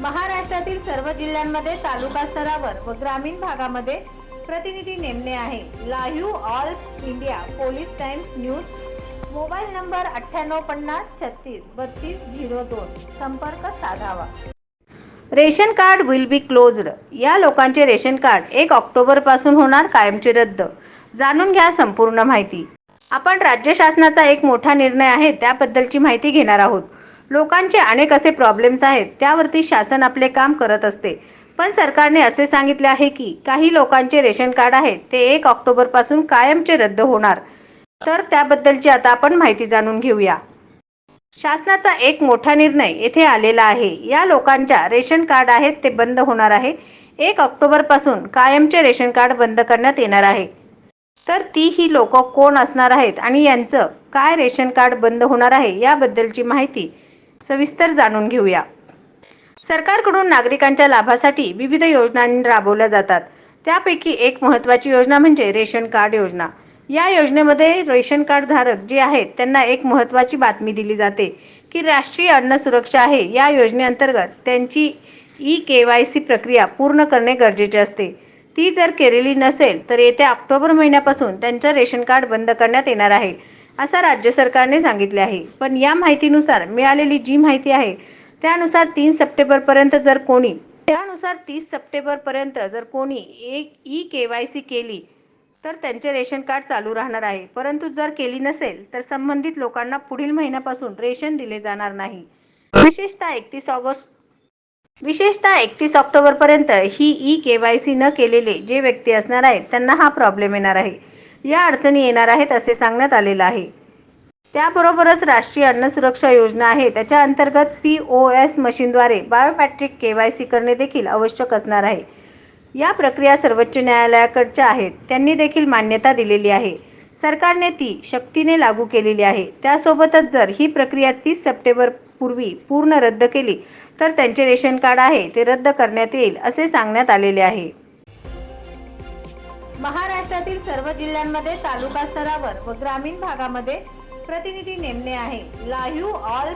महाराष्ट्रातील सर्व जिल्ह्यांमध्ये तालुका स्तरावर व ग्रामीण भागामध्ये प्रतिनिधी नेमणे आहे. Live all India police times news. Mobile number अठ्ठ्याण्णव पन्नास छत्तीस बत्तीस झिरो दोन. संपर्क साधावा. Ration card will be closed या लोकांचे रेशन कार्ड एक ऑक्टोबरपासून होणार कायमचे रद्द. जाणून घ्या संपूर्ण माहिती. आपण राज्य शासनाचा एक मोठा निर्णय आहे त्याबद्दलची माहिती घेणार आहोत. लोकांचे अनेक असे प्रॉब्लेम्स आहेत. त्यावरती शासन आपले काम करत असते. पण सरकारने असे सांगितले आहे की काही लोकांचे रेशन कार्ड आहे ते एक ऑक्टोबरपासून कायमचे रद्द होणार. तर त्याबद्दलची आता आपण माहिती जाणून घेऊया. शासनाचा एक मोठा निर्णय येथे आलेला आहे. या लोकांच्या रेशन कार्ड आहेत ते बंद होणार आहे. एक ऑक्टोबरपासून कायमचे रेशन कार्ड बंद करण्यात येणार आहे. तर ती ही लोक कोण असणार आहेत आणि यांचं काय रेशन कार्ड बंद होणार आहे याबद्दलची माहिती सविस्तर जाणून घेऊया. सरकारकडून नागरिकांच्या लाभासाठी विविध योजना राबवल्या जातात. त्यापैकी एक महत्त्वाची योजना म्हणजे रेशन कार्ड योजना. या योजनेमध्ये रेशन कार्ड धारक जे आहेत त्यांना एक महत्त्वाची बातमी दिली जाते की राष्ट्रीय अन्न सुरक्षा आहे. या योजनेअंतर्गत त्यांची ई के वाय सी प्रक्रिया पूर्ण करणे गरजेचे असते. ती जर केलेली नसेल तर येत्या ऑक्टोबर महिन्यापासून त्यांचं रेशन कार्ड बंद करण्यात येणार आहे. असं राज्य सरकारने सांगितले आहे. पण या माहितीनुसार मिळालेली जी माहिती आहे त्यानुसार तीन सप्टेंबरपर्यंत जर कोणी त्यानुसार तीस सप्टेंबरपर्यंत जर कोणी एक ई के वाय सी केली तर त्यांचे रेशन कार्ड चालू राहणार आहे. परंतु जर केली नसेल तर संबंधित लोकांना पुढील महिन्यापासून रेशन दिले जाणार नाही. विशेषतः एकतीस ऑगस्ट विशेषतः एकतीस ऑक्टोबरपर्यंत ही ई के वाय सी न केलेले जे व्यक्ती असणार आहेत त्यांना हा प्रॉब्लेम येणार आहे. या अडचणी येणार आहेत असे सांगण्यात आलेलं आहे. त्याबरोबरच राष्ट्रीय अन्न सुरक्षा योजना आहे. त्याच्या अंतर्गत पी ओ एस मशीनद्वारे बायोमॅट्रिक के वाय सी करणे देखील आवश्यक असणार आहे. या प्रक्रिया सर्वोच्च न्यायालयाकडच्या आहेत. त्यांनी देखील मान्यता दिलेली आहे. सरकारने ती शक्तीने लागू केलेली आहे. त्यासोबतच जर ही प्रक्रिया तीस सप्टेंबर पूर्वी पूर्ण रद्द केली तर त्यांचे रेशन कार्ड आहे ते रद्द करण्यात येईल असे सांगण्यात आलेले आहे. महाराष्ट्रातील सर्व जिल्ह्यांमध्ये तालुका स्तरावर व ग्रामीण भागामध्ये प्रतिनिधी नेमणे आहे. Live all